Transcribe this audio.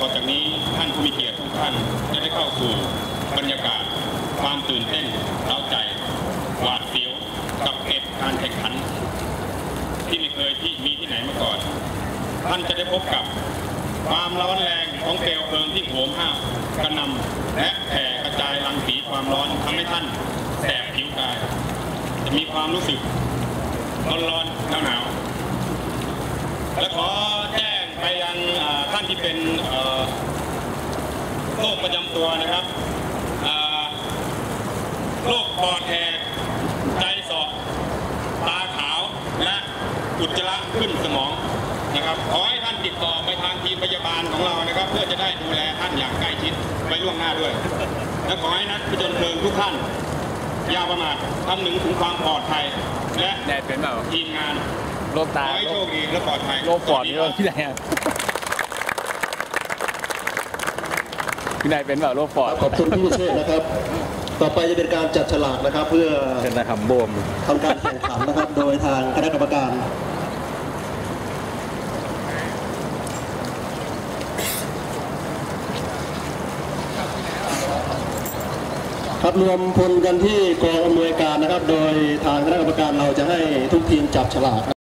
ต่อจากนี้ท่านผู้มีเกียรติทุกท่านจะได้เข้าสู่บรรยากาศความตื่นเต้นเล้าใจหวาดเสียวกับเหตุการแข่งขัน ที่ไม่เคยที่มีที่ไหนมาก่อน ท่านจะได้พบกับความร้อนแรงของเปลวเพลิงที่โหมห้าวกระนำและแผ่กระจายรังสีความร้อนทำให้ท่านแสบผิวกาย จะมีความรู้สึกร้อนๆหนาว เป็นเอ่อโรคประจำตัวนะครับอ่าโรคปอดแหกใจสอบตาขาวและอุจจาระขึ้นสมองนะครับขอให้ท่านติดต่อไปทางทีมพยาบาลของเรานะครับ เพื่อจะได้ดูแลท่านอย่างใกล้ชิดไว้ล่วงหน้าด้วย และขอให้นักผจญเพลิงทุกท่านอย่าประมาทคำนึงถึงความปลอดภัยและแดดเป็นเปล่าทีมงานโรคขตาอให้โชคดีและปลอดภัยโรคปอดนี่ว่าที่ไหนอะ พี่นายเป็นเปล่าโรคปอดขอบคุณพี่พิเชษนะครับ ต่อไปจะเป็นการจัดฉลากนะครับ เพื่อเป็นนะครับโบมทำการแข่งขันนะครับ โดยทางคณะกรรมการครับรวมพลกันที่กองอำนวยการนะครับ โดยทางคณะกรรมการเราจะให้ทุกทีมจับฉลาก